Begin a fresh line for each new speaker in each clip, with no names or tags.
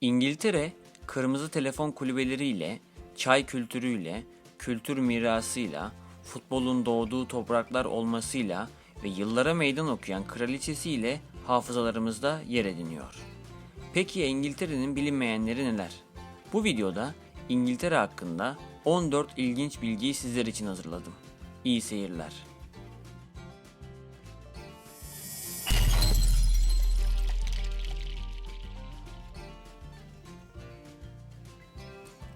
İngiltere, kırmızı telefon kulübeleriyle, çay kültürüyle, kültür mirasıyla, futbolun doğduğu topraklar olmasıyla ve yıllara meydan okuyan kraliçesiyle hafızalarımızda yer ediniyor. Peki İngiltere'nin bilinmeyenleri neler? Bu videoda İngiltere hakkında 14 ilginç bilgiyi sizler için hazırladım. İyi seyirler.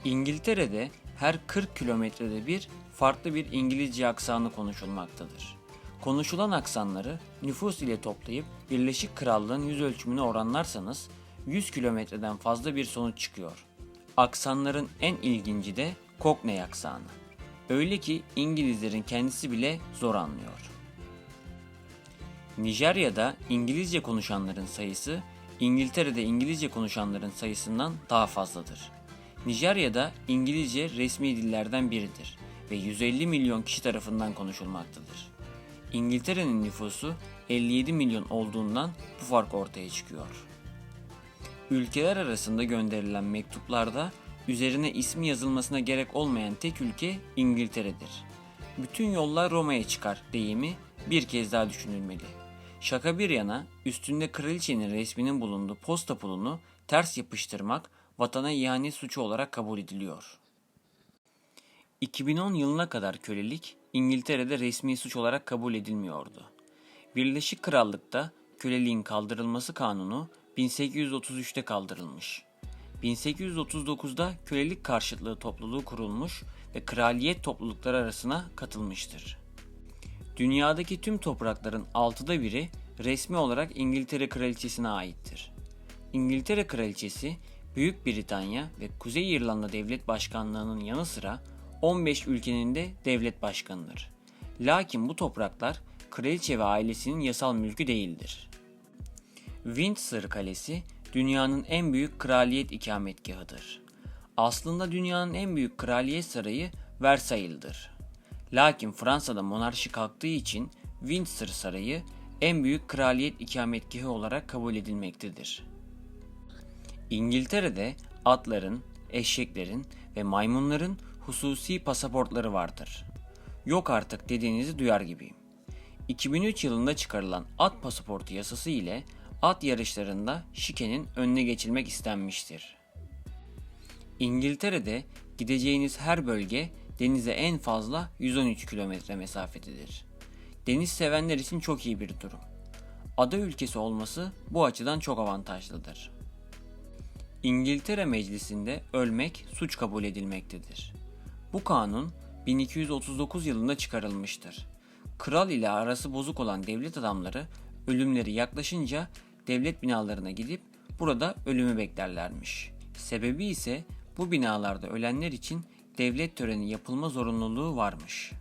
İngiltere'de her 40 kilometrede bir farklı bir İngilizce aksanı konuşulmaktadır. Konuşulan aksanları nüfus ile toplayıp Birleşik Krallığın yüz ölçümüne oranlarsanız 100 kilometreden fazla bir sonuç çıkıyor. Aksanların en ilginci de Cockney aksanı. Öyle ki İngilizlerin kendisi bile zor anlıyor. Nijerya'da İngilizce konuşanların sayısı İngiltere'de İngilizce konuşanların sayısından daha fazladır. Nijerya'da İngilizce resmi dillerden biridir ve 150 milyon kişi tarafından konuşulmaktadır. İngiltere'nin nüfusu 57 milyon olduğundan bu fark ortaya çıkıyor. Ülkeler arasında gönderilen mektuplarda üzerine ismi yazılmasına gerek olmayan tek ülke İngiltere'dir. Bütün yollar Roma'ya çıkar deyimi bir kez daha düşünülmeli. Şaka bir yana üstünde kraliçenin resminin bulunduğu posta pulunu ters yapıştırmak vatana ihanet suçu olarak kabul ediliyor. 2010 yılına kadar kölelik İngiltere'de resmi suç olarak kabul edilmiyordu. Birleşik Krallık'ta köleliğin kaldırılması kanunu 1833'te kaldırılmış. 1839'da kölelik karşıtlığı topluluğu kurulmuş ve kraliyet toplulukları arasına katılmıştır. Dünyadaki tüm toprakların altıda biri resmi olarak İngiltere Kraliçesi'ne aittir. İngiltere Kraliçesi, Büyük Britanya ve Kuzey İrlanda Devlet Başkanlığı'nın yanı sıra 15 ülkenin de devlet başkanıdır. Lakin bu topraklar kraliçe ve ailesinin yasal mülkü değildir. Windsor Kalesi dünyanın en büyük kraliyet ikametgahıdır. Aslında dünyanın en büyük kraliyet sarayı Versailles'dir. Lakin Fransa'da monarşi kalktığı için Windsor Sarayı en büyük kraliyet ikametgahı olarak kabul edilmektedir. İngiltere'de atların, eşeklerin ve maymunların hususi pasaportları vardır. Yok artık dediğinizi duyar gibiyim. 2003 yılında çıkarılan at pasaportu yasası ile at yarışlarında şikenin önüne geçilmek istenmiştir. İngiltere'de gideceğiniz her bölge denize en fazla 113 kilometre mesafededir. Deniz sevenler için çok iyi bir durum. Ada ülkesi olması bu açıdan çok avantajlıdır. İngiltere Meclisi'nde ölmek suç kabul edilmektedir. Bu kanun 1239 yılında çıkarılmıştır. Kral ile arası bozuk olan devlet adamları ölümleri yaklaşınca devlet binalarına gidip burada ölümü beklerlermiş. Sebebi ise bu binalarda ölenler için devlet töreni yapılma zorunluluğu varmış.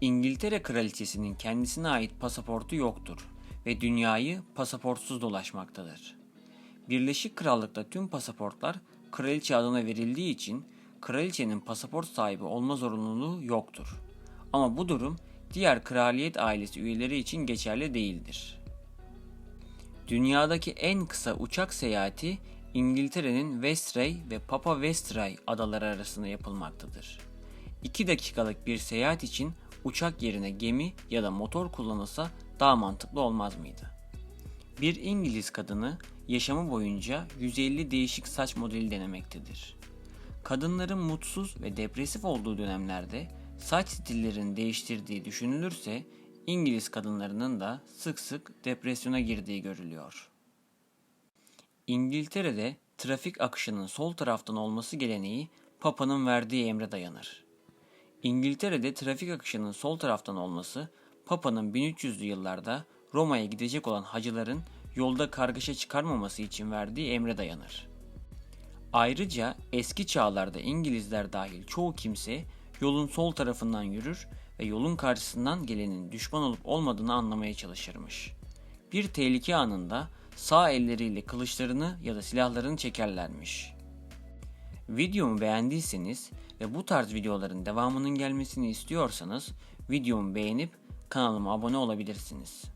İngiltere kraliçesinin kendisine ait pasaportu yoktur ve dünyayı pasaportsuz dolaşmaktadır. Birleşik Krallık'ta tüm pasaportlar kraliçe adına verildiği için kraliçenin pasaport sahibi olma zorunluluğu yoktur. Ama bu durum diğer kraliyet ailesi üyeleri için geçerli değildir. Dünyadaki en kısa uçak seyahati İngiltere'nin Westray ve Papa Westray adaları arasında yapılmaktadır. 2 dakikalık bir seyahat için uçak yerine gemi ya da motor kullanılsa daha mantıklı olmaz mıydı? Bir İngiliz kadını yaşamı boyunca 150 değişik saç modeli denemektedir. Kadınların mutsuz ve depresif olduğu dönemlerde saç stillerini değiştirdiği düşünülürse İngiliz kadınlarının da sık sık depresyona girdiği görülüyor. İngiltere'de trafik akışının sol taraftan olması geleneği Papa'nın verdiği emre dayanır. İngiltere'de trafik akışının sol taraftan olması Papa'nın 1300'lü yıllarda Roma'ya gidecek olan hacıların yolda kargaşa çıkarmaması için verdiği emre dayanır. Ayrıca eski çağlarda İngilizler dahil çoğu kimse yolun sol tarafından yürür ve yolun karşısından gelenin düşman olup olmadığını anlamaya çalışırmış. Bir tehlike anında sağ elleriyle kılıçlarını ya da silahlarını çekerlermiş. Videomu beğendiyseniz ve bu tarz videoların devamının gelmesini istiyorsanız videomu beğenip kanalıma abone olabilirsiniz.